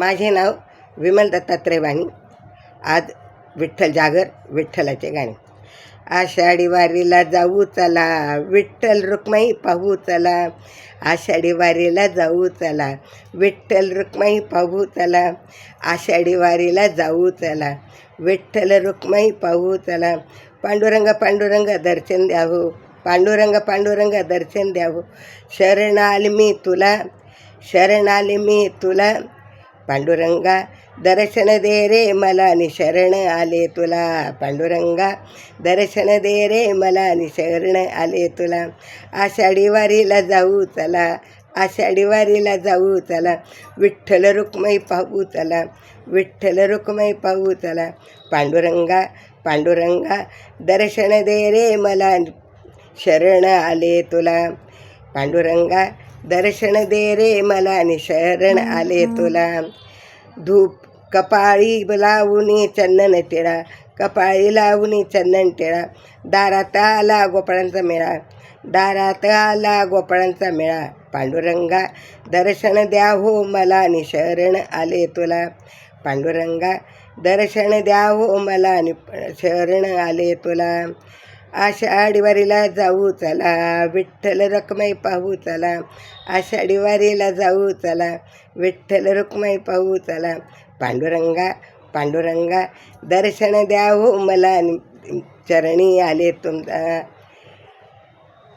माझे नाव विमल दत्तात्रय वाणी आज विठ्ठल जागर विठ्ठलाचे गाणे. आषाढी वारीला जाऊ चला विठ्ठल रुक्माई पाहू चला. आषाढी वारीला जाऊ चला विठ्ठल रुक्माई पाहू चला. आषाढी वारीला जाऊ चला विठ्ठल रुक्माई पाहू चला. पांडुरंग पांडुरंग दर्शन द्यावं पांडुरंग पांडुरंग दर्शन द्यावं. शरण आले मी तुला शरण आले मी तुला पांडुरंगा दर्शन दे रे मला निशरण शरण आले तुला. पांडुरंगा दर्शन दे रे मला निशरण शरण आले तुला. आषाढी वारीला जाऊ चला आषाढी वारीला जाऊ चला. विठ्ठल रुक्मई पाहू चला विठ्ठल रुक्मयी पाहू चला. पांडुरंगा पांडुरंगा दर्शन दे रे मला शरण आले तुला. पांडुरंगा दर्शन दे रे मला निशरण आले तुला. धूप कपाळी लावून चंदन टिळा कपाळी लावून चंदन टिळा. दारात आला गोपाळांचा मेळा दारात आला गोपाळांचा मेळा. पांडुरंगा दर्शन द्या हो मला निशरण आले तुला. पांडुरंगा दर्शन द्या हो मला नि शरण आले तुला. आषाढी वारीला जाऊ चला विठ्ठल रखमाई पाहू चला. आषाढी वारीला जाऊ चला विठ्ठल रुक्माई पाहू चला. पांडुरंगा पांडुरंगा दर्शन द्या हो मला चरणी आले तुमचा.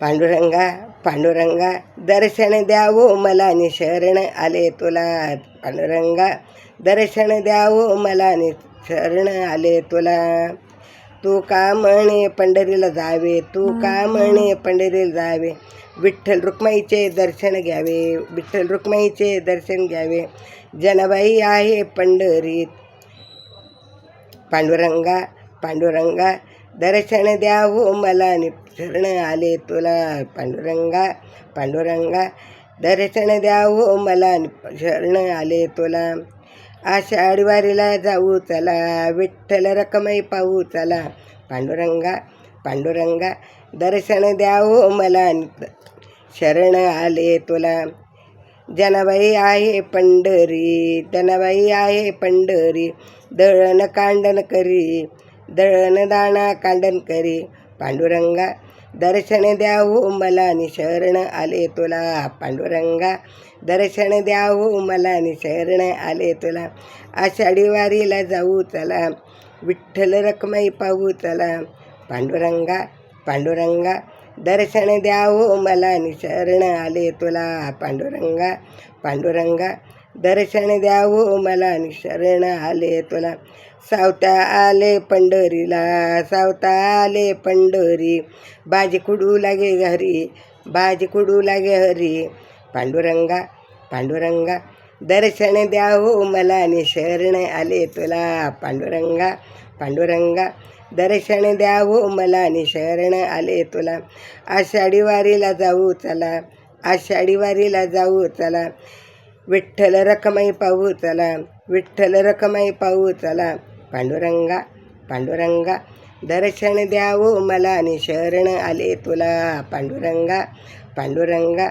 पांडुरंगा पांडुरंगा दर्शन द्यावो मला निशरण शरण आले तुला. पांडुरंगा दर्शन द्यावो मला निशरण शरण आले तुला. तू का म्हणे पंढरीला जावे? तू का म्हणे पंढरीला जावे? विठ्ठल रुक्माईचे दर्शन घ्यावे. विठ्ठल रुक्माईचे दर्शन घ्यावे. जनबाई आहे पंढरीत. पांडुरंगा पांडुरंगा दर्शन द्या हो मला. शरण आले तुला. पांडुरंगा पांडुरंगा दर्शन द्या हो मला. शरण आले तुला. आषाढी वारीला जाऊ चला विठ्ठल रकमाई पाहू चला. पांडुरंगा पांडुरंगा दर्शन द्या हो मला शरण आले तुला. जनाबाई आहे पंढरी जनाबाई आहे पंढरी दळण कांडन करी दळण दाणा कांडन करी. पांडुरंगा दर्शन द्या हो मला निशरण आले तुला पांडुरंगा. दर्शन द्या हो मला निशरण आले तुला. आषाढी वारीला जाऊ चला विठ्ठल रखमाई पाहू चला. पांडुरंगा पांडुरंगा. दर्शन द्या हो मला निशरण आले तुला पांडुरंगा पांडुरंगा. दर्शन द्या हो मला आणि शरण आले तुला. सावता आले पंढरीला सावता आले पंढरी. बाजी कुडू लागे घरी बाजी कुडू लागे हरी. पांडुरंगा पांडुरंगा दर्शन द्या हो मला आणि शरण आले तुला. पांडुरंगा पांडुरंगा दर्शन द्या हो मला आणि शरण आले तुला. आषाढी वारीला जाऊ चला आषाढी वारीला जाऊ चला. विठ्ठल रखमाई पाहू चला विठ्ठल रखमाई पाहू चला. पांडुरंगा पांडुरंगा दर्शन द्यावो मला नि शरण आले तुला. पांडुरंगा पांडुरंगा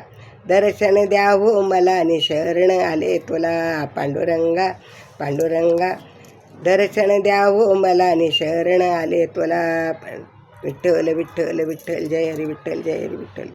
दर्शन द्यावो मला नि शरण आले तुला. पांडुरंगा पांडुरंगा दर्शन द्यावो मला नि शरण आले तुला. विठ्ठल विठ्ठल विठ्ठल जय हरी विठ्ठल जय हरी विठ्ठल.